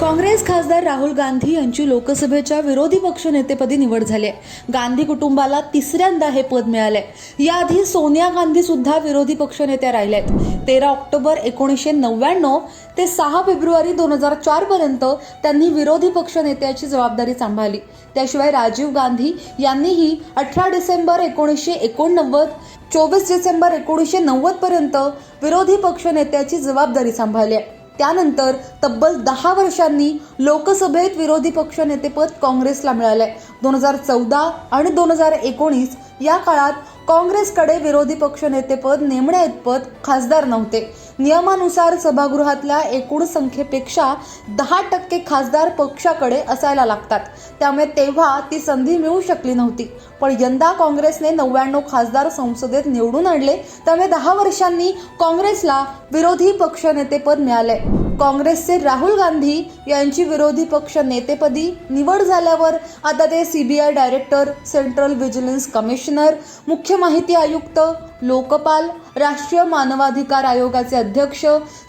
काँग्रेस खासदार राहुल गांधी यांची लोकसभेच्या विरोधी पक्षनेतेपदी निवड झाली आहे. गांधी कुटुंबाला तिसऱ्यांदा हे पद मिळालंय. याआधी सोनिया गांधी सुद्धा विरोधी पक्षनेत्या राहिल्या आहेत. तेरा ऑक्टोबर एकोणीसशे नव्याण्णव ते सहा फेब्रुवारी दोन हजार चार पर्यंत त्यांनी विरोधी पक्षनेत्याची जबाबदारी सांभाळली. त्याशिवाय राजीव गांधी यांनीही अठरा डिसेंबर एकोणीसशे एकोणनव्वद चोवीस डिसेंबर एकोणीसशे नव्वद पर्यंत विरोधी पक्षनेत्याची जबाबदारी सांभाळली आहे. त्यानंतर तब्बल दहा वर्षांनी लोकसभेत विरोधी पक्षनेतेपद काँग्रेसला मिळालंय. दोन हजार चौदा आणि दोन हजार एकोणीस या काळात काँग्रेसकडे विरोधी पक्षनेतेपद नेमण्याइतपत खासदार नव्हते. नियमानुसार सभागृहातल्या एकूण संख्येपेक्षा दहा टक्के खासदार पक्षाकडे असायला लागतात. त्यामुळे तेव्हा ती संधी मिळू शकली नव्हती. पण यंदा काँग्रेसने नव्याण्णव खासदार संसदेत निवडून आणले. त्यामुळे दहा वर्षांनी काँग्रेसला विरोधी पक्षनेतेपद मिळाले काँग्रेसचे राहुल गांधी यांची विरोधी पक्ष नेतेपदी निवड झाल्यावर आता ते CBI director central vigilance commissioner मुख्य माहिती आयुक्त लोकपाल राष्ट्रीय मानवाधिकार आयोगाचे अध्यक्ष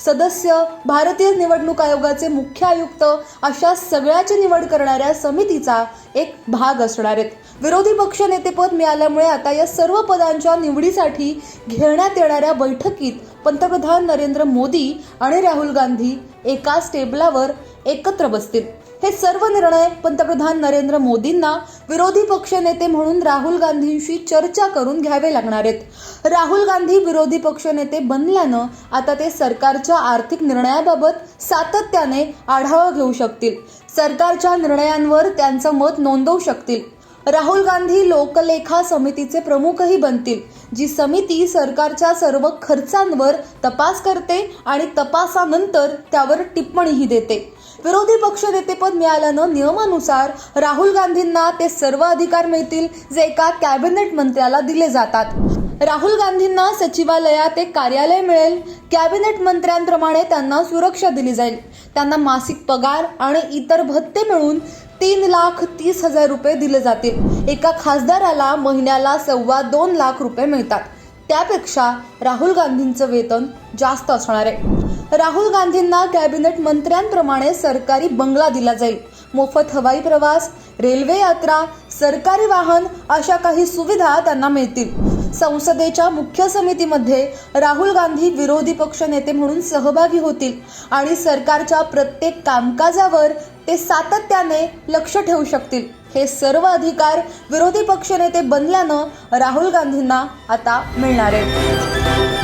सदस्य भारतीय निवडणूक आयोगाचे मुख्य आयुक्त अशा सगळ्याची निवड करणाऱ्या समितीचा एक भाग असणार आहेत विरोधी पक्ष नेतेपद मिळाल्यामुळे आता या सर्व पदांच्या निवडीसाठी घेण्यात येणाऱ्या बैठकीत पंतप्रधान नरेंद्र मोदी आणि राहुल गांधी एकाच टेबलावर एकत्र बसतील. हे सर्व निर्णय पंतप्रधान नरेंद्र मोदींना विरोधी पक्षनेते म्हणून राहुल गांधींशी चर्चा करून घ्यावे लागणार आहेत. राहुल गांधी विरोधी पक्षनेते बनल्यानं आता ते सरकारच्या आर्थिक निर्णयाबाबत सातत्याने आढावा घेऊ शकतील. सरकारच्या निर्णयांवर त्यांचं मत नोंदवू शकतील. राहुल गांधी लोकलेखा समितीचे प्रमुखही बनतील जी समिती सरकारच्या सर्व खर्चांवर तपास करते आणि तपासानंतर त्यावर टिप्पणीही देते. विरोधी पक्षनेतेपद मिळाल्यानं नियमानुसार राहुल गांधींना ते सर्व अधिकार मिळतील जे एका कॅबिनेट मंत्र्याला दिले जातात. राहुल गांधींना सचिवालयात एक कार्यालय मिळेल. कॅबिनेट मंत्र्यांप्रमाणे त्यांना सुरक्षा दिली जाईल. त्यांना मासिक पगार आणि इतर भत्ते मिळून तीन लाख तीस हजार रुपये दिले जातील. एका खासदाराला महिन्याला सव्वा दोन लाख रुपये मिळतात. त्यापेक्षा राहुल गांधींचं वेतन जास्त असणार आहे. राहुल गांधींना कॅबिनेट मंत्र्यांप्रमाणे सरकारी बंगला दिला जाईल. मोफत हवाई प्रवास रेल्वे यात्रा सरकारी वाहन अशा काही सुविधा त्यांना मिळतील. संसदेच्या मुख्य समितीमध्ये राहुल गांधी विरोधी पक्ष नेते म्हणून सहभागी होतील आणि सरकारच्या प्रत्येक कामकाजावर ते सातत्याने लक्ष ठेवू शकतील. हे सर्व अधिकार विरोधी पक्षनेते बनल्यानं राहुल गांधींना आता मिळणार आहेत.